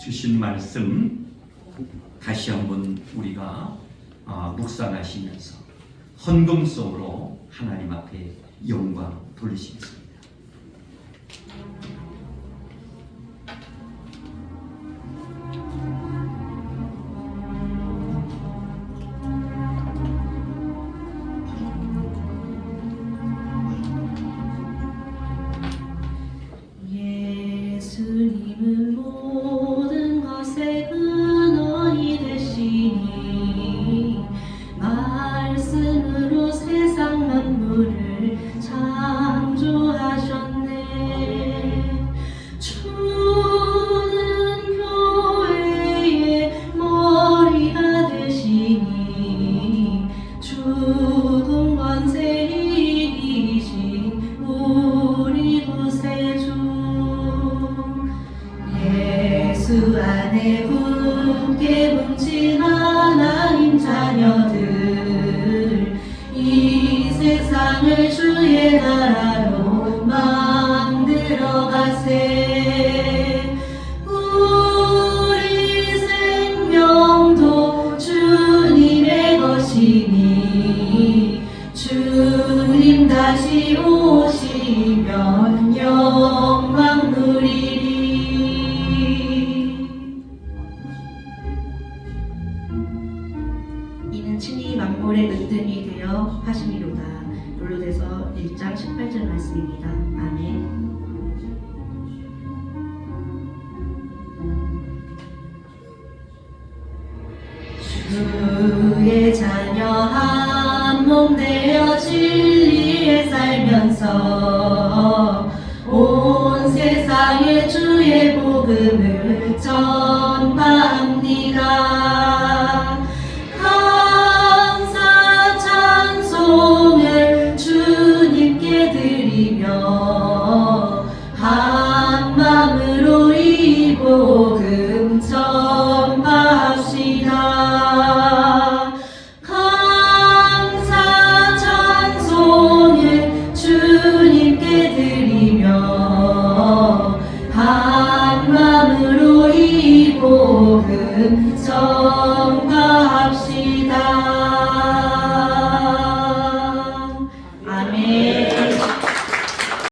주신 말씀 다시 한번 우리가 아, 묵상하시면서 헌금성으로 하나님 앞에 영광 돌리시겠습 수 안에 굳게 뭉친 하나님 자녀 만물의 은등이 되어 하시미로다. 롤로데서 1장 18절 말씀입니다. 아멘. 주의 자녀 한 몸 되어 진리에 살면서 온 세상에 주의 복음을 전파합니다. 복음 전가합시다.